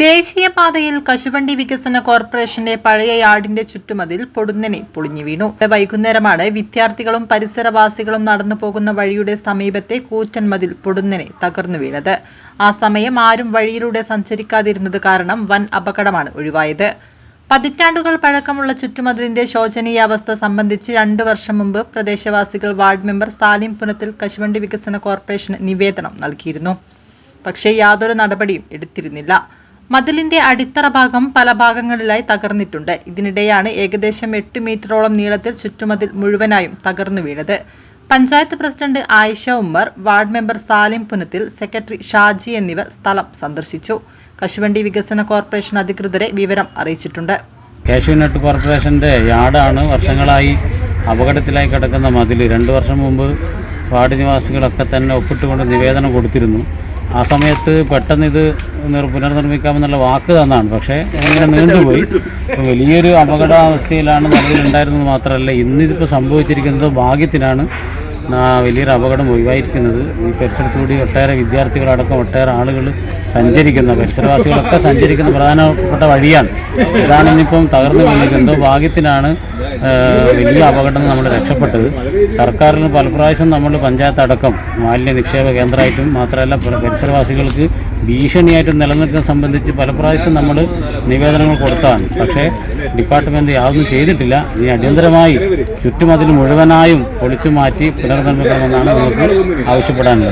ദേശീയപാതയിൽ കശുവണ്ടി വികസന കോർപ്പറേഷന്റെ പഴയ യാർഡിന്റെ ചുറ്റുമതിൽ പൊടുന്നനെ പൊളിഞ്ഞു വീണു. വൈകുന്നേരമാണ് വിദ്യാർത്ഥികളും പരിസരവാസികളും നടന്നു പോകുന്ന വഴിയുടെ സമീപത്തെ കൂറ്റൻ മതിൽ പൊടുന്നനെ തകർന്നു വീണത്. ആ സമയം ആരും വഴിയിലൂടെ സഞ്ചരിക്കാതിരുന്നത് കാരണം വൻ അപകടമാണ് ഒഴിവായത്. പതിറ്റാണ്ടുകൾ പഴക്കമുള്ള ചുറ്റുമതിലിന്റെ ശോചനീയാവസ്ഥ സംബന്ധിച്ച് രണ്ടു വർഷം മുമ്പ് പ്രദേശവാസികൾ വാർഡ് മെമ്പർ സാലിം പുനത്തിൽ കശുവണ്ടി വികസന കോർപ്പറേഷന് നിവേദനം നൽകിയിരുന്നു. പക്ഷേ യാതൊരു നടപടിയും എടുത്തിരുന്നില്ല. മതിലിന്റെ അടിത്തറ ഭാഗം പല ഭാഗങ്ങളിലായി തകർന്നിട്ടുണ്ട്. ഇതിനിടെയാണ് ഏകദേശം എട്ട് മീറ്ററോളം നീളത്തിൽ ചുറ്റുമതിൽ മുഴുവനായും തകർന്നു വീണത്. Panchayat president Ayisha Ummer ward member Salim Punathil secretary Shaji എന്നിവർ സ്ഥലം സന്ദർശിച്ചു. കശുവണ്ടി വികസന കോർപ്പറേഷൻ അധികൃതരെ വിവരം അറിയിച്ചിട്ടുണ്ട്. കാശുവിനട്ട് കോർപ്പറേഷന്റെ യാർഡാണ് വർഷങ്ങളായി അപകടത്തിലായി കിടക്കുന്ന മതിൽ. രണ്ട് വർഷം മുമ്പ് വാർഡ് നിവാസികളൊക്കെ തന്നെ ഒപ്പിട്ടുകൊണ്ട് നിവേദനം കൊടുത്തിരുന്നു. ആ സമയത്ത് പെട്ടെന്ന് ഇത് നിർ പുനർനിർമ്മിക്കാമെന്നുള്ള വാക്ക് തന്നാണ്. പക്ഷേ ഇങ്ങനെ നീണ്ടുപോയി? വലിയൊരു അപകടാവസ്ഥയിലാണ് നിലവിലുണ്ടായിരുന്നത് മാത്രമല്ല ഇന്നിതിപ്പോൾ സംഭവിച്ചിരിക്കുന്നത് ഭാഗ്യത്തിനാണ് വലിയൊരു അപകടം ഒഴിവായിരിക്കുന്നത്. ഈ പരിസരത്തുകൂടി ഒട്ടേറെ വിദ്യാർത്ഥികളടക്കം ഒട്ടേറെ ആളുകൾ സഞ്ചരിക്കുന്ന പരിസരവാസികളൊക്കെ സഞ്ചരിക്കുന്ന പ്രധാനപ്പെട്ട വഴിയാണ്. ഇതാണ് ഇന്നിപ്പം തകർന്നു വന്നിരിക്കുന്നത് ഭാഗ്യത്തിനാണ് വലിയ അപകടം നമ്മൾ രക്ഷപ്പെട്ടത്. സർക്കാരിന് പല പ്രാവശ്യം നമ്മൾ പഞ്ചായത്ത് അടക്കം മാലിന്യ നിക്ഷേപ കേന്ദ്രമായിട്ടും മാത്രമല്ല പരിസരവാസികൾക്ക് ഭീഷണിയായിട്ടും നിലനിൽക്കുന്ന സംബന്ധിച്ച് പല പ്രാവശ്യം നമ്മൾ നിവേദനങ്ങൾ കൊടുത്തതാണ്. പക്ഷേ ഡിപ്പാർട്ട്മെന്റ് യാതൊന്നും ചെയ്തിട്ടില്ല. ഇനി അടിയന്തരമായി ചുറ്റുമതിൽ മുഴുവനായും പൊളിച്ചു മാറ്റി പുനർനിർമ്മിക്കണമെന്നാണ് നമുക്ക് ആവശ്യപ്പെടാനുള്ളത്.